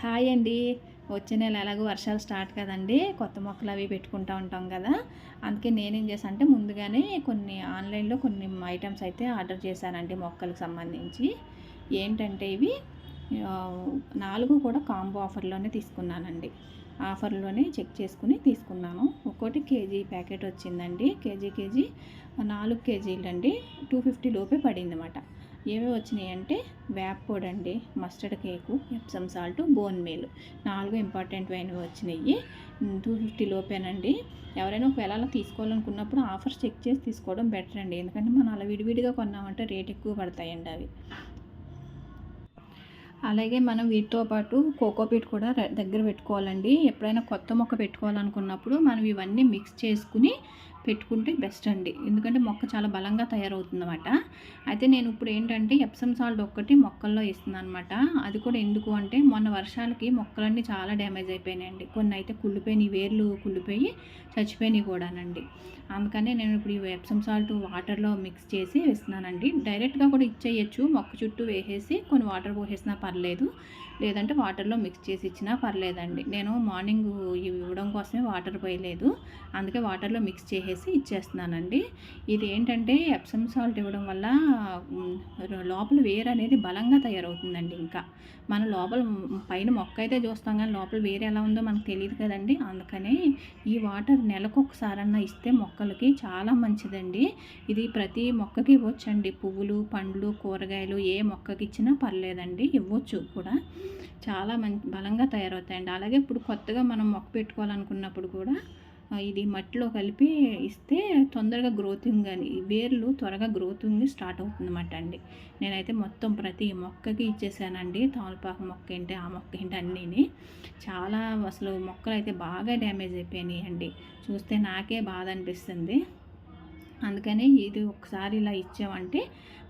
Hi అండి. వచ్చే నెల ఎలాగో వర్షాలు స్టార్ట్ కదండి. కొత్త మొక్కలు అవి పెట్టుకుంటూ ఉంటాం కదా. అందుకే నేనేం చేశాను అంటే ముందుగానే కొన్ని ఆన్లైన్లో కొన్ని ఐటమ్స్ అయితే ఆర్డర్ చేశానండి మొక్కలకు సంబంధించి. ఏంటంటే ఇవి నాలుగు కూడా కాంబో ఆఫర్లోనే తీసుకున్నానండి. ఆఫర్లోనే చెక్ చేసుకుని తీసుకున్నాను. ఒక్కోటి కేజీ ప్యాకెట్ వచ్చిందండి. కేజీ కేజీ నాలుగు కేజీలు అండి టూ ఫిఫ్టీ లోపే పడింది అన్నమాట ఏవి వచ్చినాయి అంటే వేప్ పొడి అండి mustard cake Epsom salt bone meal నాలుగు ఇంపార్టెంట్ అయినవి వచ్చినాయి. టూ ఫిఫ్టీ లోపేనండి. ఎవరైనా ఒకవేళ అలా తీసుకోవాలనుకున్నప్పుడు ఆఫర్స్ చెక్ చేసి తీసుకోవడం బెటర్ అండి. ఎందుకంటే మనం అలా విడివిడిగా కొన్నామంటే రేట్ ఎక్కువ పడతాయండి అవి. అలాగే మనం వీటితో పాటు కోకోపీట్ కూడా దగ్గర పెట్టుకోవాలండి. ఎప్పుడైనా కొత్త మొక్క పెట్టుకోవాలనుకున్నప్పుడు మనం ఇవన్నీ మిక్స్ చేసుకుని పెట్టుకుంటే బెస్ట్ అండి. ఎందుకంటే మొక్క చాలా బలంగా తయారవుతుంది అనమాట అయితే నేను ఇప్పుడు ఏంటంటే ఎప్సమ్ సాల్ట్ ఒక్కటి మొక్కల్లో ఇస్తున్నాను అనమాట అది కూడా ఎందుకు అంటే మొన్న వర్షాలకి మొక్కలన్నీ చాలా డ్యామేజ్ అయిపోయినాయండి. కొన్ని అయితే కుళ్ళిపోయినాయి వేర్లు కుళ్ళిపోయి చచ్చిపోయినాయి కూడానండి. అందుకనే నేను ఇప్పుడు ఈ ఎప్సమ్ సాల్ట్ వాటర్లో మిక్స్ చేసి వేస్తున్నానండి. డైరెక్ట్గా కూడా ఇచ్చేయచ్చు. మొక్క చుట్టూ వేసేసి కొన్ని వాటర్ పోసేసినా పర్లేదు. లేదంటే వాటర్లో మిక్స్ చేసి ఇచ్చినా పర్లేదండి. నేను మార్నింగ్ ఇవి ఇవ్వడం కోసమే వాటర్ పోయలేదు. అందుకే వాటర్లో మిక్స్ చేసేసి ఇచ్చేస్తున్నానండి. ఇది ఏంటంటే ఎప్సమ్ సాల్ట్ ఇవ్వడం వల్ల లోపల వేరు అనేది బలంగా తయారవుతుందండి ఇంకా. మన లోపల పైన మొక్క అయితే చూస్తాం కానీ లోపల వేరు ఎలా ఉందో మనకు తెలియదు కదండి. అందుకనే ఈ వాటర్ నెలకు ఒకసారన్నా ఇస్తే మొక్కలకి చాలా మంచిదండి. ఇది ప్రతి మొక్కకి ఇవ్వచ్చండి. పువ్వులు పండ్లు కూరగాయలు ఏ మొక్కకి ఇచ్చినా పర్లేదండి. ఇవ్వచ్చు. కూడా. చాలా మంచి బలంగా తయారవుతాయండి. అలాగే ఇప్పుడు కొత్తగా మనం మొక్క పెట్టుకోవాలనుకున్నప్పుడు కూడా ఇది మట్టిలో కలిపి ఇస్తే తొందరగా గ్రోతింగ్ అని వేర్లు త్వరగా గ్రోతింగ్ స్టార్ట్ అవుతుందన్నమాట అండి. నేనైతే మొత్తం ప్రతి మొక్కకి ఇచ్చేసానండి. తమలపాకు మొక్క ఏంటి ఆ మొక్క ఏంటి అన్నీని. చాలా అసలు మొక్కలు అయితే బాగా డ్యామేజ్ అయిపోయినాయి అండి చూస్తే నాకే బాధ అనిపిస్తుంది. అందుకనే ఇది ఒకసారి ఇలా ఇచ్చామంటే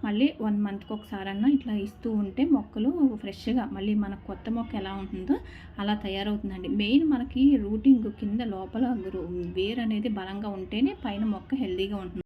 మళ్ళీ వన్ మంత్కి ఒకసారి అన్నా ఇట్లా ఇస్తూ ఉంటే మొక్కలు ఫ్రెష్గా మళ్ళీ మన కొత్త మొక్క ఎలా ఉంటుందో అలా తయారవుతుందండి. మెయిన్ మనకి రూటింగ్ కింద లోపల గ్రో- వేర్ అనేది బలంగా ఉంటేనే పైన మొక్క హెల్దీగా ఉంటుంది.